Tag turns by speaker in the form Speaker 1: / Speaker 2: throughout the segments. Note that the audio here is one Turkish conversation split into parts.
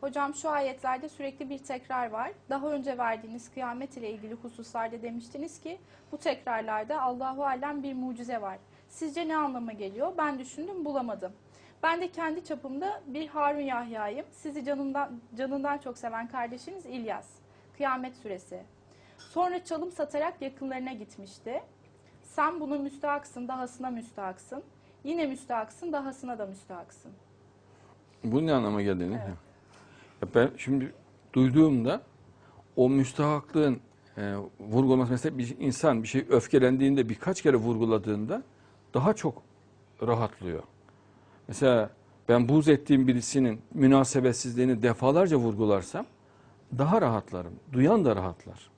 Speaker 1: Hocam şu ayetlerde sürekli bir tekrar var. Daha önce verdiğiniz kıyamet ile ilgili hususlarda demiştiniz ki bu tekrarlarda Allahu alem bir mucize var. Sizce ne anlama geliyor? Ben düşündüm bulamadım. Ben de kendi çapımda bir Harun Yahya'yım. Sizi canından, canından çok seven kardeşiniz İlyas. Kıyamet suresi. Sonra çalım satarak yakınlarına gitmişti. Sen buna müstahaksın, dahasına müstahaksın. Yine müstahaksın, dahasına da müstahaksın.
Speaker 2: Bu ne anlama geldiğini.
Speaker 1: Evet.
Speaker 2: Ben şimdi duyduğumda o müstahaklığın e, vurgulaması mesela bir insan bir şey öfkelendiğinde birkaç kere vurguladığında daha çok rahatlıyor. Mesela ben buz ettiğim birisinin münasebetsizliğini defalarca vurgularsam daha rahatlarım. Duyan da rahatlar.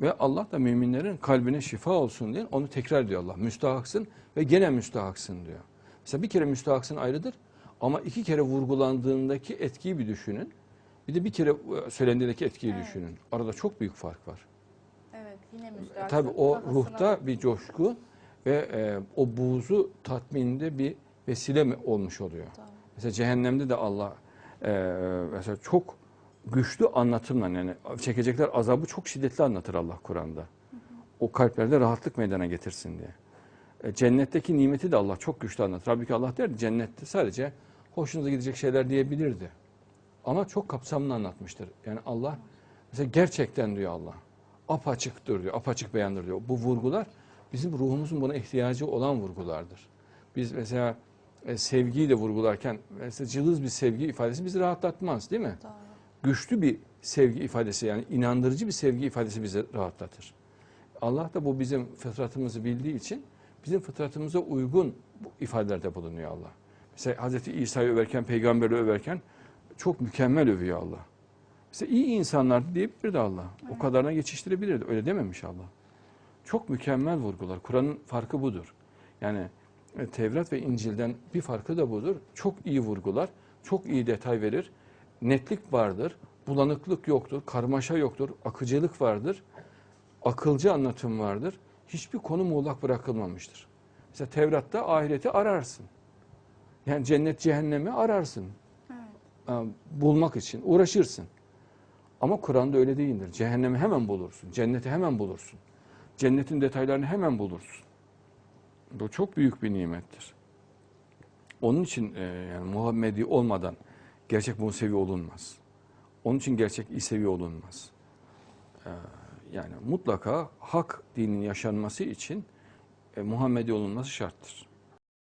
Speaker 2: Ve Allah da müminlerin kalbine şifa olsun diye onu tekrar diyor Allah. Müstahaksın ve gene müstahaksın diyor. Mesela bir kere müstahaksın ayrıdır ama iki kere vurgulandığındaki etkiyi bir düşünün. Bir de bir kere e, söylendiğindeki etkiyi
Speaker 1: Evet.
Speaker 2: düşünün. Arada çok büyük fark var.
Speaker 1: Evet, yine müstahaksın.
Speaker 2: Tabii o ruhta bir coşku ve e, o buğzu tatminde bir vesile mi olmuş oluyor.
Speaker 1: Tamam.
Speaker 2: Mesela cehennemde de Allah e, mesela çok güçlü anlatımla yani çekecekler azabı çok şiddetli anlatır Allah Kur'an'da. O kalplerde rahatlık meydana getirsin diye. E, cennetteki nimeti de Allah çok güçlü anlatır. Halbuki Allah derdi cennette sadece hoşunuza gidecek şeyler diyebilirdi. Ama çok kapsamlı anlatmıştır. Yani Allah mesela gerçekten diyor Allah. Apaçıktır diyor. Apaçık beyandır diyor. Bu vurgular bizim ruhumuzun buna ihtiyacı olan vurgulardır. Biz mesela e, sevgiyi de vurgularken mesela cılız bir sevgi ifadesi bizi rahatlatmaz değil mi?
Speaker 1: Doğru.
Speaker 2: Güçlü bir sevgi ifadesi yani inandırıcı bir sevgi ifadesi bizi rahatlatır. Allah da bu bizim fıtratımızı bildiği için bizim fıtratımıza uygun bu ifadelerde bulunuyor Allah. Mesela Hz. İsa'yı överken, peygamberi överken çok mükemmel övüyor Allah. Mesela iyi insanlar diyebilirdi Allah. O kadarına geçiştirebilirdi. Öyle dememiş Allah. Çok mükemmel vurgular. Kur'an'ın farkı budur. Yani e, Tevrat ve İncil'den bir farkı da budur. Çok iyi vurgular, çok iyi detay verir. Netlik vardır, bulanıklık yoktur, karmaşa yoktur, akıcılık vardır, akılcı anlatım vardır. Hiçbir konu muğlak bırakılmamıştır. Mesela Tevrat'ta ahireti ararsın. Yani cennet cehennemi ararsın.
Speaker 1: Evet.
Speaker 2: E, Bulmak için uğraşırsın. Ama Kur'an'da öyle değildir. Cehennemi hemen bulursun, cenneti hemen bulursun. Cennetin detaylarını hemen bulursun. Bu çok büyük bir nimettir. Onun için e, yani Muhammedi olmadan gerçek Musevi olunmaz. Onun için gerçek İsevi olunmaz. E, yani mutlaka hak dinin yaşanması için e, Muhammedi olunması şarttır.